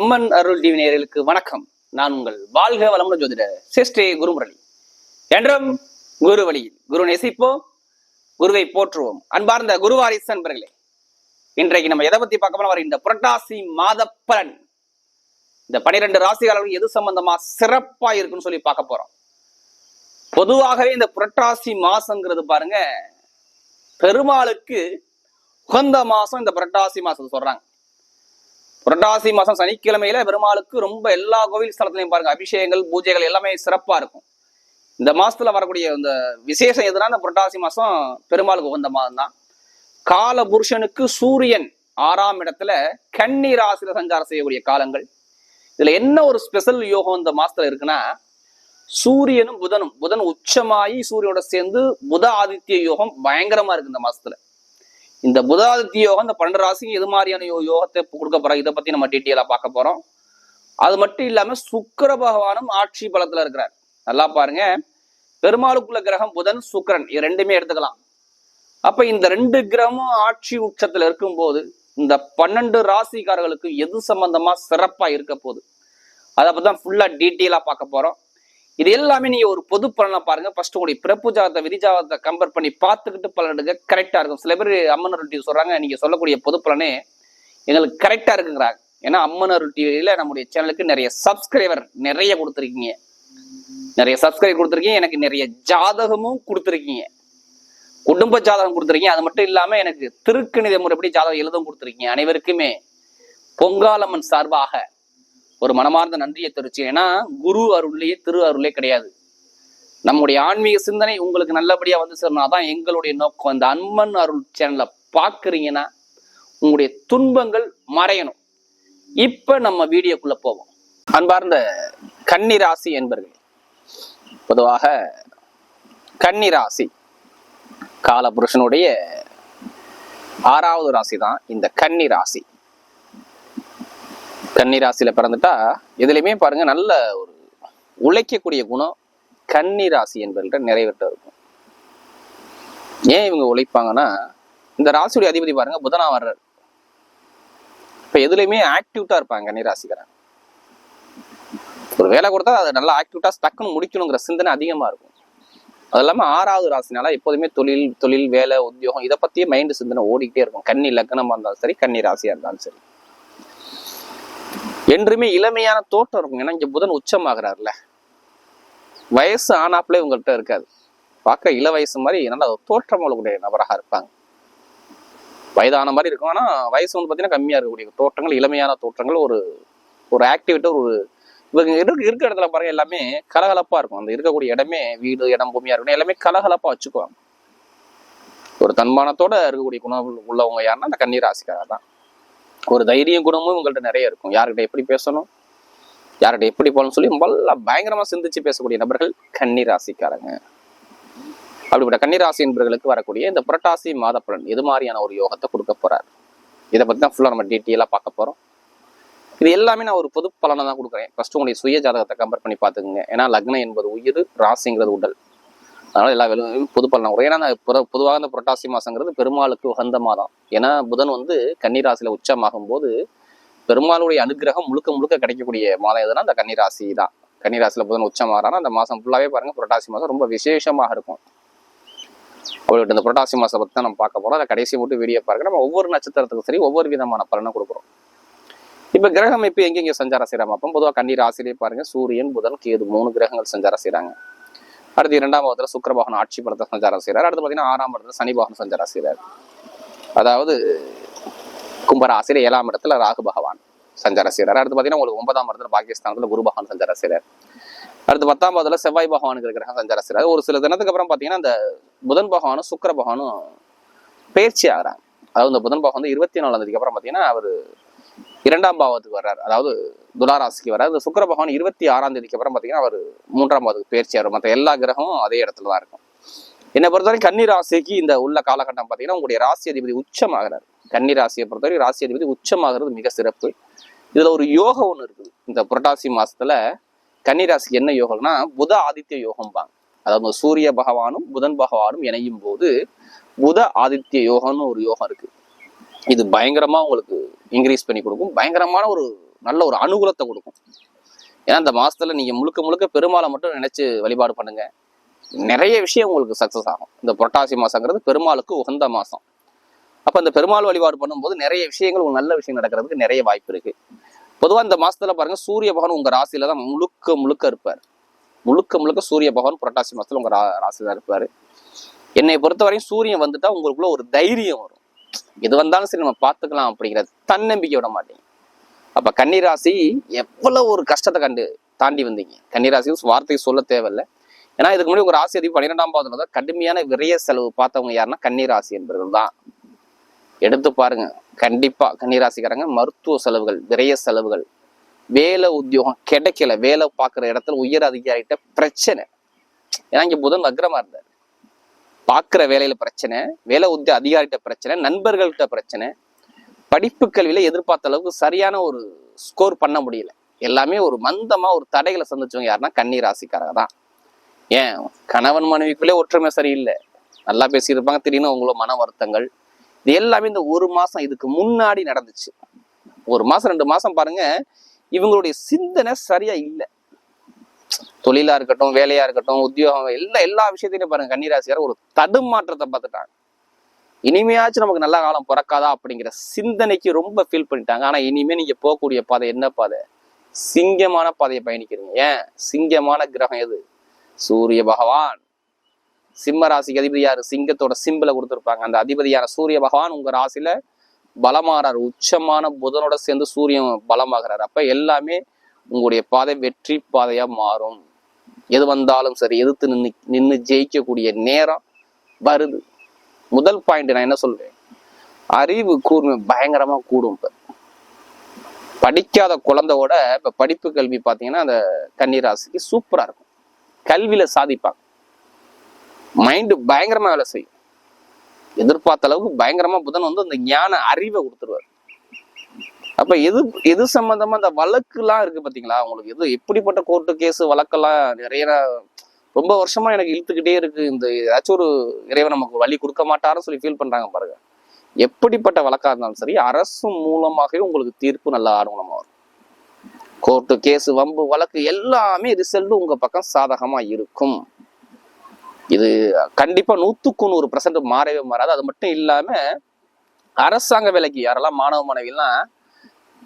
அம்மன் அருள் TV நேயர்களுக்கு வணக்கம். நான் உங்கள் வாழ்க வளமுடன் ஜோதிட சிஸ்டே குருமுரளி. என்றும் குரு வழியில் குரு நெசிப்போம் குருவை போற்றுவோம். அன்பார்ந்த குருவாரிசு நண்பர்களே இன்றைக்கு நம்ம எதை பத்தி பார்க்க போறோம்? இந்த புரட்டாசி மாத பலன். இந்த பனிரெண்டு ராசிகாரர்கள் எது சம்பந்தமா சிறப்பா இருக்குன்னு சொல்லி பார்க்க போறோம். பொதுவாகவே இந்த புரட்டாசி மாசங்கிறது பாருங்க பெருமாளுக்கு உகந்த மாசம் இந்த புரட்டாசி மாசம் சொல்றாங்க. புரட்டாசி மாசம் சனிக்கிழமையில பெருமாளுக்கு ரொம்ப எல்லா கோவில் ஸ்தலத்திலையும் பாருங்க அபிஷேகங்கள் பூஜைகள் எல்லாமே சிறப்பா இருக்கும். இந்த மாசத்துல வரக்கூடிய இந்த விசேஷம் எதுனா இந்த புரட்டாசி மாசம் பெருமாளுக்கு உகந்த மாதம் தான். கால புருஷனுக்கு சூரியன் ஆறாம் இடத்துல கண்ணீர் ராசியில சஞ்சாரம் செய்யக்கூடிய காலங்கள். இதுல என்ன ஒரு ஸ்பெஷல் யோகம் இந்த மாசத்துல இருக்குன்னா சூரியனும் புதனும் புதன் உச்சமாயி சூரியனோட சேர்ந்து புத ஆதித்ய யோகம் பயங்கரமா இருக்கு இந்த மாசத்துல. இந்த புதாதித்ய யோகம் இந்த பன்னெண்டு ராசிக்கு எது மாதிரியான யோ- யோகத்தை கொடுக்க போறோம் இதை பத்தி நம்ம டீட்டெயிலா பார்க்க போறோம். அது மட்டும் இல்லாம சுக்கர பகவானும் ஆட்சி பலத்துல இருக்கிறார். நல்லா பாருங்க. பெருமாளுக்குள்ள கிரகம் புதன் சுக்கிரன். இது ரெண்டுமே எடுத்துக்கலாம். அப்ப இந்த ரெண்டு கிரகமும் ஆட்சி உச்சத்துல இருக்கும்போது இந்த பன்னெண்டு ராசிக்காரர்களுக்கு எது சம்பந்தமா சிறப்பா இருக்க போகுது? அதை பத்தி தான் ஃபுல்லா டீட்டெயிலா பார்க்க போறோம். இது எல்லாமே நீங்க ஒரு பொது பலனை பாருங்க. ஃபர்ஸ்ட் உங்களுடைய பிறப்பு ஜாதத்தை விதி ஜாதகத்தை கம்பேர் பண்ணி பார்த்துக்கிட்டு பலன் எடுக்க கரெக்டா இருக்கும். சில பேர் அம்மன் டிவி சொல்றாங்க நீங்க சொல்லக்கூடிய பொது பலனே எங்களுக்கு கரெக்டா இருக்குங்கிறாங்க. ஏன்னா அம்மன் அருள் டிவியில நம்முடைய சேனலுக்கு நிறைய சப்ஸ்கிரைபர் நிறைய கொடுத்துருக்கீங்க. நிறைய சப்ஸ்கிரைப் கொடுத்துருக்கீங்க. எனக்கு நிறைய ஜாதகமும் கொடுத்துருக்கீங்க. குடும்ப ஜாதகம் கொடுத்துருக்கீங்க. அது மட்டும் இல்லாம எனக்கு திருக்கணித முறைப்படி ஜாதகம் எழுதவும் கொடுத்துருக்கீங்க. அனைவருக்குமே பொங்காலம்மன் சார்பாக ஒரு மனமார்ந்த நன்றியை தெரிவிச்சு ஏன்னா குரு அருள்லேயே திரு அருளே கிடையாது. நம்முடைய ஆன்மீக சிந்தனை உங்களுக்கு நல்லபடியா வந்து சேரணும். அதான் எங்களுடைய நோக்கம். இந்த அன்பன் அருள் சேனலை பார்க்குறீங்கன்னா உங்களுடைய துன்பங்கள் மறையணும். இப்ப நம்ம வீடியோக்குள்ள போவோம். அன்பார்ந்த கன்னி ராசி என்பர்களே பொதுவாக கன்னி ராசி காலபுருஷனுடைய ஆறாவது ராசி தான் இந்த கன்னி ராசி கன்னிராசியில் பிறந்துட்டா எதுலையுமே பாருங்க நல்ல ஒரு உழைக்கக்கூடிய குணம் கன்னிராசி ராசி நிறைவேற்ற இருக்கும். ஏன் இவங்க உழைப்பாங்கன்னா இந்த ராசியுடைய அதிபதி பாருங்க புதனா வர்றார். இப்ப எதுலையுமே ஆக்டிவிட்டா இருப்பாங்க கன்னிராசிக்காரன். ஒரு வேலை கொடுத்தா அது நல்லா ஆக்டிவிட்டா டக்குன்னு முடிக்கணுங்கிற சிந்தனை அதிகமா இருக்கும். அது இல்லாம ஆறாவது ராசினால எப்போதுமே தொழில் தொழில் வேலை உத்தியோகம் இதை பத்தியே மைண்ட் சிந்தனை ஓடிக்கிட்டே இருக்கும். கன்னி லக்னமாக இருந்தாலும் சரி கன்னி ராசியா இருந்தாலும் சரி. என்றுமே இளமையான தோற்றம் இருக்கும். ஏன்னா இங்கே புதன் உச்சமாகிறார்ல வயசு ஆனாப்பிலே உங்கள்கிட்ட இருக்காது. பார்க்க இள வயசு மாதிரி நல்ல தோற்றம் உள்ளக்கூடிய நபராக இருப்பாங்க. வயதான மாதிரி இருக்கும். ஆனால் வயசு வந்து பார்த்தீங்கன்னா கம்மியாக இருக்கக்கூடிய தோற்றங்கள் இளமையான தோற்றங்கள் ஒரு ஒரு ஆக்டிவிட்டி ஒரு இவங்க இருக்க இருக்க இடத்துல பாருங்க எல்லாமே கலகலப்பாக இருக்கும். அந்த இருக்கக்கூடிய இடமே வீடு இடம் பூமியாக இருக்கணும் எல்லாமே கலகலப்பாக வச்சுக்குவாங்க. ஒரு தன்மானத்தோட இருக்கக்கூடிய குணம் உள்ளவங்க யாருன்னா அந்த கண்ணீர் ராசிக்காரர் தான். ஒரு தைரியம் குணமும் உங்கள்கிட்ட நிறைய இருக்கும். யார்கிட்ட எப்படி பேசணும்? யார்கிட்ட எப்படி போகணும்னு சொல்லி நல்லா பயங்கரமா சிந்திச்சு பேசக்கூடிய நபர்கள் கன்னி ராசிக்காரங்க அப்படிப்பட்ட கன்னி ராசி என்பவர்களுக்கு வரக்கூடிய இந்த புரட்டாசி மாத பலன் எது மாதிரியான ஒரு யோகத்தை கொடுக்க போறார்? இதை பத்தி தான் ஃபுல்லா நம்ம டீட்டெயிலாக பார்க்க போறோம். இது எல்லாமே நான் ஒரு பொது பலனை தான் கொடுக்குறேன். ஃபர்ஸ்ட் உங்களுடைய சுய ஜாதகத்தை கம்பேர் பண்ணி பார்த்துக்குங்க. ஏன்னா லக்னம் என்பது உயிர் ராசிங்கிறது உடல். அதனால எல்லா வேலையும் பொது வரும் ஏன்னா பொதுவாக இந்த புரட்டாசி மாசங்கிறது பெருமாளுக்கு உகந்த மாதம். ஏன்னா புதன் வந்து கன்னிராசியில் உச்சமாகும் போது பெருமாளுடைய அனுகிரகம் முழுக்க முழுக்க கிடைக்கக்கூடிய மாதம் எதுனா அந்த கன்னிராசி தான். கன்னிராசியில் புதன் உச்சமாகறானா அந்த மாசம் ஃபுல்லாவே பாருங்க புரட்டாசி மாதம் ரொம்ப விசேஷமாக இருக்கும். அவள்கிட்ட இந்த புரட்டாசி மாசம் பற்றி தான் நம்ம பார்க்க போறோம். அதை கடைசி மட்டும் வீடியோ பாருங்க. நம்ம ஒவ்வொரு நட்சத்திரத்துக்கும் சரி ஒவ்வொரு விதமான பலனை கொடுக்குறோம். இப்ப கிரக அமைப்பு எங்கெங்கே சஞ்சாரம் செய்கிறாங்க அப்போ பொதுவாக கண்ணீர் ராசியிலே பாருங்க சூரியன் புதன் கேது மூணு கிரகங்கள் சஞ்சாரம் செய்கிறாங்க அடுத்து இரண்டாம் பாவத்துல சுக்கிர ஆட்சி பலத்தை சஞ்சாரம் செய்கிறார் அடுத்து பாத்தீங்கன்னா ஆறாம் இடத்துல சனி பகவான் சஞ்சாரம் செய்கிறார் அதாவது கும்பராசியில் ஏழாம் இடத்துல ராகு பகவான் சஞ்சாரம் செய்கிறார் அடுத்து பாத்தீங்கன்னா உங்களுக்கு ஒன்பதாம் இடத்துல பாகிஸ்தானத்தில் குரு பகவான் சஞ்சாரம் செய்கிறார் அடுத்து பத்தாம் பாவத்துல செவ்வாய் பகவானுக்கு கிரகம் சஞ்சாரம் செய்கிறார் ஒரு சில தினத்துக்கு அப்புறம் பாத்தீங்கன்னா இந்த புதன் பகவானும் சுக்கர பகவானும் பயிற்சி ஆகிறாங்க. அதாவது இந்த புதன் பகவான் வந்து இருபத்தி நாலாம் தேதிக்கு அப்புறம் பாத்தீங்கன்னா அவர் இரண்டாம் பாவத்துக்கு வர்றார். அதாவது துலாராசிக்கு வர்றார். இந்த சுக்கர பகவான் இருபத்தி ஆறாம் தேதிக்கு அப்புறம் பார்த்தீங்கன்னா அவர் மூன்றாம் பாவத்துக்கு பயிற்சி ஆகும் மற்ற எல்லா கிரகமும் அதே இடத்துல தான் இருக்கும். என்னை பொறுத்தவரை கன்னி ராசிக்கு இந்த உள்ள காலகட்டம் பார்த்தீங்கன்னா உங்களுடைய ராசி அதிபதி உச்சமாகிறார். கன்னி ராசியை பொறுத்தவரை ராசி அதிபதி உச்சமாகிறது மிக சிறப்பு. இதுல ஒரு யோகம் ஒன்று இருக்குது. இந்த புரட்டாசி மாசத்துல கன்னி ராசிக்கு என்ன யோகம்னா புத ஆதித்ய யோகம்பாங்க. அதாவது சூரிய பகவானும் புதன் பகவானும் இணையும் போது புத ஆதித்ய யோகம்னு ஒரு யோகம் இருக்கு. இது பயங்கரமா உங்களுக்கு இன்க்ரீஸ் பண்ணி கொடுக்கும். பயங்கரமான ஒரு நல்ல ஒரு அனுகூலத்தை கொடுக்கும். ஏன்னா இந்த மாதத்தில் நீங்கள் முழுக்க முழுக்க பெருமாளை மட்டும் நினச்சி வழிபாடு பண்ணுங்கள் நிறைய விஷயம் உங்களுக்கு சக்ஸஸ் ஆகும். இந்த புரட்டாசி மாசங்கிறது பெருமாளுக்கு உகந்த மாதம் அப்போ இந்த பெருமாள் வழிபாடு பண்ணும்போது நிறைய விஷயங்கள் உங்களுக்கு நல்ல விஷயம் நடக்கிறதுக்கு நிறைய வாய்ப்பு இருக்குது பொதுவாக இந்த மாதத்தில் பாருங்க சூரிய பகவான் உங்கள் ராசியில் தான் முழுக்க முழுக்க இருப்பார். முழுக்க முழுக்க சூரிய பகவான் புரட்டாசி மாதத்தில் உங்கள் ரா ராசியில தான் இருப்பார். என்னை பொறுத்தவரையும் சூரியன் வந்துட்டால் உங்களுக்குள்ள ஒரு தைரியம் வரும். எது வந்தாலும் சரி நம்ம பார்த்துக்கலாம் அப்படிங்கிற தன்னம்பிக்கை விட மாட்டீங்க அப்ப கன்னிராசி எவ்வளவு ஒரு கஷ்டத்தை கண்டு தாண்டி வந்தீங்க. கன்னிராசி வார்த்தைக்கு சொல்ல தேவையில்லை. ஏன்னா இதுக்கு முன்னாடி உங்க ராசி அதிபதி பன்னிரெண்டாம் பாவத்துல தான் கடுமையான விரைய செலவு பார்த்தவங்க யாருன்னா கன்னிராசி என்பவர்கள் தான். எடுத்து பாருங்க. கண்டிப்பா கன்னிராசிக்காரங்க மருத்துவ செலவுகள் விரைய செலவுகள் வேலை உத்தியோகம் கிடைக்கல. வேலை பார்க்குற இடத்துல உயர் அதிகாரிகிட்ட பிரச்சனை. ஏன்னா இங்க புதன் வக்ரமா இருந்தார். பார்க்குற வேலையில் பிரச்சனை வேலை உத்திய அதிகாரிகிட்ட பிரச்சனை நண்பர்கள்கிட்ட பிரச்சனை படிப்பு கல்வியில எதிர்பார்த்த அளவுக்கு சரியான ஒரு ஸ்கோர் பண்ண முடியல. எல்லாமே ஒரு மந்தமாக ஒரு தடைகளை சந்திச்சவங்க யாருன்னா கண்ணீர் ராசிக்காரங்க தான். ஏன்? கணவன் மனைவிக்குள்ளே ஒற்றுமை சரியில்லை. நல்லா பேசியிருப்பாங்க திடீர்னு அவங்களோட மன வருத்தங்கள். இது எல்லாமே இந்த ஒரு மாதம் இதுக்கு முன்னாடி நடந்துச்சு. ஒரு மாசம் ரெண்டு மாசம் பாருங்க இவங்களுடைய சிந்தனை சரியா இல்லை. தொழிலா இருக்கட்டும் வேலையா இருக்கட்டும் உத்தியோகம் எல்லா எல்லா விஷயத்திலையும் பாருங்க கன்னிராசியார் ஒரு தடுமாற்றத்தை பார்த்துட்டாங்க. இனிமையாச்சும் நமக்கு நல்ல காலம் பிறக்காதா அப்படிங்கிற சிந்தனைக்கு ரொம்ப ஃபீல் பண்ணிட்டாங்க. ஆனா இனிமே நீங்க போகக்கூடிய பாதை என்ன பாதை? சிங்கமான பாதையை பயணிக்கிறீங்க. ஏன்? சிங்கமான கிரகம் எது? சூரிய பகவான். சிம்ம ராசிக்கு அதிபதி யாரு? சிங்கத்தோட சிம்பிளை கொடுத்துருப்பாங்க. அந்த அதிபதியான சூரிய பகவான் உங்க ராசியில பலமாறார். உச்சமான புதனோட சேர்ந்து சூரியன் பலமாகிறார். அப்ப எல்லாமே உங்களுடைய பாதை வெற்றி பாதையா மாறும். எது வந்தாலும் சரி எதிர்த்து நின்று நின்று ஜெயிக்கக்கூடிய நேரம் வருது. முதல் பாயிண்ட் நான் என்ன சொல்வேன்? அறிவு கூர்மை பயங்கரமாக கூடும் இப்போ. படிக்காத குழந்தையோட இப்போ படிப்பு கல்வி பார்த்தீங்கன்னா அந்த கன்னிராசிக்கு சூப்பராக இருக்கும். கல்வியில் சாதிப்பாங்க. மைண்டு பயங்கரமாக வேலை செய்யும். எதிர்பார்த்த அளவுக்கு பயங்கரமாக புதன் வந்து அந்த ஞான அறிவை கொடுத்துருவாரு. அப்ப எது எது சம்பந்தமா அந்த வழக்குலாம் இருக்கு பாத்தீங்களா? உங்களுக்கு எது எப்படிப்பட்ட கோர்ட்டு கேஸ் வழக்கெல்லாம் நிறைய ரொம்ப வருஷமா எனக்கு இழுத்துக்கிட்டே இருக்கு. இந்த ஏதாச்சும் ஒரு இறைவன் நமக்கு வழி கொடுக்க மாட்டாருன்னு சொல்லி ஃபீல் பண்றாங்க பாருங்க. எப்படிப்பட்ட வழக்கா இருந்தாலும் சரி அரசு மூலமாகவே உங்களுக்கு தீர்ப்பு நல்லா ஆர்வலமா வரும். கோர்ட்டு கேஸ் வம்பு வழக்கு எல்லாமே ரிசல்ட் உங்க பக்கம் சாதகமா இருக்கும். இது கண்டிப்பா நூத்துக்கு நூறு பர்சன்ட் மாறவே மாறாது. அது மட்டும் இல்லாம அரசாங்க வேலைக்கு யாரெல்லாம் மாணவ மாணவிலாம்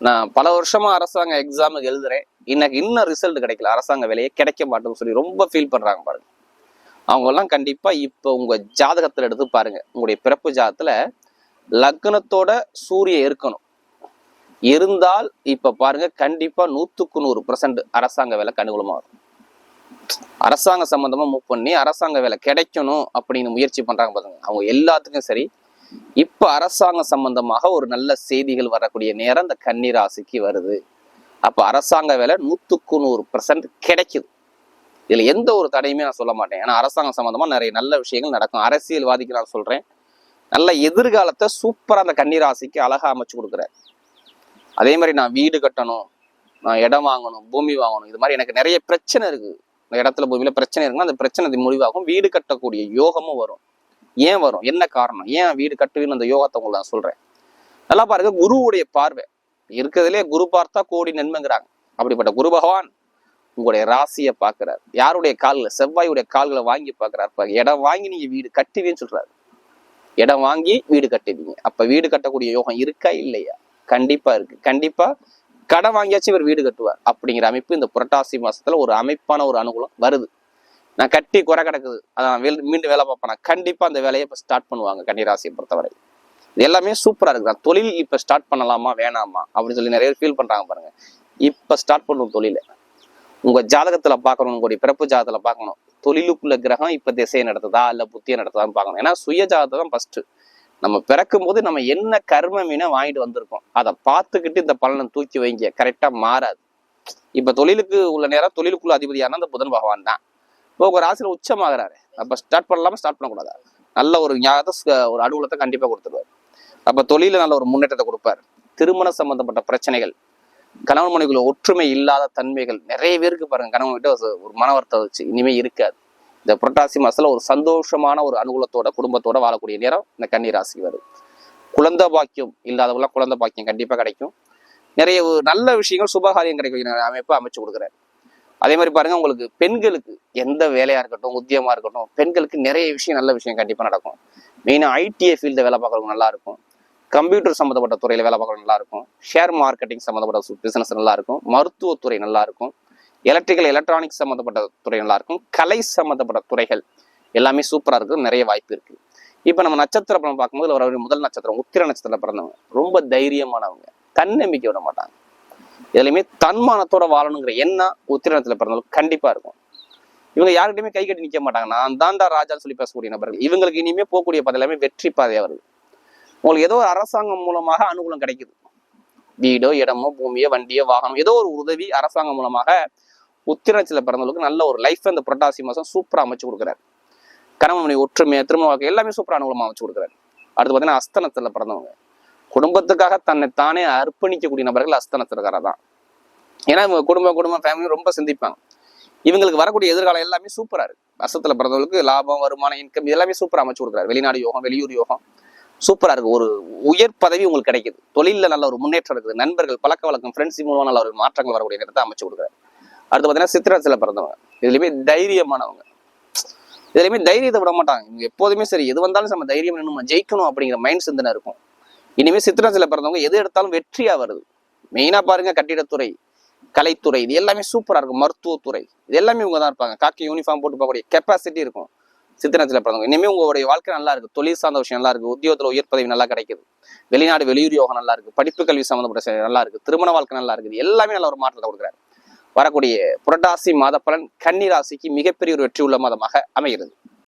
நான் பல வருஷமா அரசாங்க எக்ஸாமுக்கு எழுதுறேன். இன்னைக்கு இன்னும் ரிசல்ட் கிடைக்கல. அரசாங்க வேலையே கிடைக்க மாட்டேன்னு சொல்லி ரொம்ப ஃபீல் பண்றாங்க பாருங்க. அவங்க எல்லாம் கண்டிப்பா இப்ப உங்க ஜாதகத்துல எடுத்து பாருங்க. உங்களுடைய பிறப்பு ஜாதகத்துல லக்னத்தோட சூரிய இருக்கணும். இருந்தால் இப்ப பாருங்க கண்டிப்பா நூத்துக்கு நூறு பர்சன்ட் அரசாங்க வேலை கனுகூலமா வரும் அரசாங்க சம்பந்தமா மூவ் பண்ணி அரசாங்க வேலை கிடைக்கணும் அப்படின்னு முயற்சி பண்றாங்க பாருங்க. அவங்க எல்லாத்துக்கும் சரி இப்ப அரசாங்க சம்பந்தமாக ஒரு நல்ல செய்திகள் வரக்கூடிய நேரம் இந்த கன்னிராசிக்கு வருது. அப்ப அரசாங்க வேலை நூத்துக்கு நூறு பர்சன்ட் கிடைக்குது. இதுல எந்த ஒரு தடையுமே நான் சொல்ல மாட்டேன். ஏன்னா அரசாங்கம் சம்பந்தமா நிறைய நல்ல விஷயங்கள் நடக்கும். அரசியல்வாதிக்கு நான் சொல்றேன். நல்ல எதிர்காலத்தை சூப்பரா அந்த கன்னிராசிக்கு அழகா அமைச்சு கொடுக்குறாரு. அதே மாதிரி நான் வீடு கட்டணும் நான் இடம் வாங்கணும் பூமி வாங்கணும் இது மாதிரி எனக்கு நிறைய பிரச்சனை இருக்கு. இந்த இடத்துல பூமியில பிரச்சனை இருக்குன்னா அந்த பிரச்சனை முடிவாகும். வீடு கட்டக்கூடிய யோகமும் வரும். ஏன் வரும்? என்ன காரணம்? ஏன் வீடு கட்டுவீன்னு அந்த யோகத்தை உங்களை நான் சொல்றேன். நல்லா பாருங்க குருவுடைய பார்வை. இருக்கிறதுலே குரு பார்த்தா கோடி நன்மைங்கிறாங்க. அப்படிப்பட்ட குரு பகவான் உங்களுடைய ராசியை பார்க்கிறார். யாருடைய கால்கள் செவ்வாயுடைய கால்களை வாங்கி பார்க்கிறார். பாருங்க. இடம் வாங்கி நீங்க வீடு கட்டுவீன்னு சொல்றாரு. இடம் வாங்கி வீடு கட்டுவீங்க. அப்ப வீடு கட்டக்கூடிய யோகம் இருக்கா? இல்லையா? கண்டிப்பா இருக்கு. கண்டிப்பா கடன் வாங்கியாச்சும் இவர் வீடு கட்டுவார். அப்படிங்கிற அமைப்பு இந்த புரட்டாசி மாசத்துல ஒரு அமைப்பான ஒரு அனுகூலம் வருது. நான் கட்டி குறை கிடக்குது. அதான் வேல்- மீண்டும் வேலை பார்ப்பேன். கண்டிப்பாக அந்த வேலையை இப்போ ஸ்டார்ட் பண்ணுவாங்க கன்னிராசியை பொறுத்தவரை. இது எல்லாமே சூப்பராக இருக்கு. நான் தொழில் இப்போ ஸ்டார்ட் பண்ணலாமா வேணாமா அப்படின்னு சொல்லி நிறைய ஃபீல் பண்ணுறாங்க பாருங்கள் இப்போ ஸ்டார்ட் பண்ணும் தொழில. உங்க ஜாதகத்துல பார்க்கணும் உங்களுடைய பிறப்பு ஜாதகத்தில் பார்க்கணும். தொழிலுக்குள்ள கிரகம் இப்ப திசையை நடத்துதா இல்லை புத்தியை நடத்துதான்னு பார்க்கணும். ஏன்னா சுய ஜாதகம் தான் ஃபஸ்ட்டு நம்ம பிறக்கும் போது நம்ம என்ன கர்ம மீனை வாங்கிட்டு வந்திருக்கோம் அதை பார்த்துக்கிட்டு இந்த பலனை தூக்கி வைங்க. கரெக்டாக மாறாது. இப்ப தொழிலுக்கு உள்ள நேரம் தொழிலுக்குள்ள அதிபதியான அந்த புதன் பகவான் தான். இப்போ ராசியில் உச்சமாகிறாரு. அப்போ ஸ்டார்ட் பண்ணலாமா ஸ்டார்ட் பண்ணக்கூடாதா? நல்ல ஒரு ஞாபகத்தை ஒரு அனுகூலத்தை கண்டிப்பாக கொடுத்துருவாரு. அப்போ தொழிலில் நல்ல ஒரு முன்னேற்றத்தை கொடுப்பாரு. திருமண சம்பந்தப்பட்ட பிரச்சனைகள் கணவன் மனைவிக்குள்ள ஒற்றுமை இல்லாத தன்மைகள் நிறைய பேருக்கு பாருங்க. கணவன் கிட்ட ஒரு- ஒரு மன வருத்தம் வச்சு இனிமே இருக்காது. இந்த புரட்டாசி மாசத்துல ஒரு சந்தோஷமான ஒரு அனுகூலத்தோட குடும்பத்தோட வாழக்கூடிய நேரம் இந்த கன்னி ராசிக்கு வருது. குழந்தை பாக்கியம் இல்லாதவங்களாம் குழந்தை பாக்கியம் கண்டிப்பா கிடைக்கும். நிறைய ஒரு நல்ல விஷயங்கள் சுபகாரியம் கிடைக்கும் அமைப்பு அமைச்சு கொடுக்குறாரு. அதே மாதிரி பாருங்க உங்களுக்கு பெண்களுக்கு எந்த வேலையா இருக்கட்டும் உத்தியமா இருக்கட்டும் பெண்களுக்கு நிறைய விஷயம் நல்ல விஷயம் கண்டிப்பா நடக்கும். மெயினா ஐடிஐ ஃபீல்டு வேலை பார்க்கறவங்க நல்லா இருக்கும். கம்ப்யூட்டர் சம்மந்தப்பட்ட துறையில் வேலை பார்க்கறவங்க நல்லா இருக்கும். ஷேர் மார்க்கெட்டிங் சம்மந்தப்பட்ட பிஸ்னஸ் நல்லா இருக்கும். மருத்துவத்துறை நல்லா இருக்கும். எலக்ட்ரிக்கல் எலக்ட்ரானிக்ஸ் சம்மந்தப்பட்ட துறை நல்லா இருக்கும். கலை சம்மந்தப்பட்ட துறைகள் எல்லாமே சூப்பராக இருக்கும் நிறைய வாய்ப்பு இருக்கு. இப்போ நம்ம நட்சத்திர படம் பார்க்கும்போது ஒரு முதல் நட்சத்திரம் உத்திர நட்சத்திரம் பிறந்தவங்க. ரொம்ப தைரியமானவங்க. தன்னம்பிக்கை விட மாட்டாங்க. எதுலையுமே தன்மானத்தோட வாழணுங்கிற எண்ணம் உத்திரணத்துல பிறந்தாலும் கண்டிப்பா இருக்கும். இவங்க யார்கிட்டயுமே கை கட்டி நிக்க மாட்டாங்க. நான் தாண்டா ராஜான்னு சொல்லி பேசக்கூடிய நபர்கள். இவங்களுக்கு இனிமே போகக்கூடிய பாதை எல்லாமே வெற்றி பாதையா வருது உங்களுக்கு ஏதோ ஒரு அரசாங்கம் மூலமாக அனுகூலம் கிடைக்குது. வீடோ இடமோ பூமியோ வண்டியோ வாகனம் ஏதோ ஒரு உதவி அரசாங்கம் மூலமாக உத்திரச்சில பிறந்தவங்களுக்கு நல்ல ஒரு லைஃப் அந்த புரட்டாசி மாசம் சூப்பரா அமைச்சு கொடுக்குறாரு. கணவனுடைய ஒற்றுமை திருமண வாழ்க்கை எல்லாமே சூப்பரா அனுகூலமா அமைச்சு கொடுக்குறாரு. அடுத்து பார்த்தீங்கன்னா அஸ்தனத்துல பிறந்தவங்க. குடும்பத்துக்காக தன்னை தானே அர்ப்பணிக்கக்கூடிய நபர்கள் அஸ்தனத்திற்கார தான் ஏன்னா இவங்க குடும்ப குடும்பம் ஃபேமிலி ரொம்ப சிந்திப்பாங்க. இவங்களுக்கு வரக்கூடிய எதிர்காலம் எல்லாமே சூப்பராக இருக்கு. அசத்துல பிறந்தவங்களுக்கு லாபம் வருமானம் இன்கம் எல்லாமே சூப்பராக அமைச்சு கொடுக்குறாரு. வெளிநாடு யோகம் வெளியூர் யோகம் சூப்பராக இருக்கு. ஒரு உயர் பதவி உங்களுக்கு கிடைக்குது. தொழிலில் நல்ல ஒரு முன்னேற்றம் இருக்குது. நண்பர்கள் பழக்க வழக்கம் ஃப்ரெண்ட்ஸ் மூலமாக நல்ல ஒரு மாற்றங்கள் வரக்கூடிய நேரத்தை அமைச்சு கொடுக்குறாரு. அடுத்து பார்த்தீங்கன்னா சித்திரத்தில் பிறந்தவங்க. இதுலையுமே தைரியமானவங்க. இதுலையுமே தைரியத்தை விட மாட்டாங்க. இவங்க எப்போதுமே சரி எது வந்தாலும் நம்ம தைரியம் நம்ம ஜெயிக்கணும் அப்படிங்கிற மைண்ட் சிந்தனை இருக்கும். இனிமே சித்திரத்தில் பிறந்தவங்க எது எடுத்தாலும் வெற்றியா வருது. மெயினா பாருங்க கட்டிடத்துறை கலைத்துறை இது எல்லாமே சூப்பரா இருக்கும். மருத்துவத்துறை இது எல்லாமே இவங்க தான் இருப்பாங்க. காக்கி யூனிஃபார்ம் போட்டு போகக்கூடிய கெப்பாசிட்டி இருக்கும் சித்திரத்தில் பிறந்தவங்க. இனிமே உங்களுடைய வாழ்க்கை நல்லா இருக்கு. தொழில் சார்ந்த விஷயம் நல்லா இருக்கு. உத்தியோகத்தில் உயர் பதவி நல்லா கிடைக்குது. வெளிநாடு வெளியூர் யோகம் நல்லா இருக்கு. படிப்பு கல்வி சம்மந்தப்பட்ட நல்லா இருக்கு. திருமண வாழ்க்கை நல்லா இருக்குது. எல்லாமே நல்ல ஒரு மாற்றத்தை கொடுக்குறாரு. வரக்கூடிய புரட்டாசி மாத பலன் கன்னி ராசிக்கு மிகப்பெரிய ஒரு வெற்றி உள்ள மாதமாக அமைகிறது.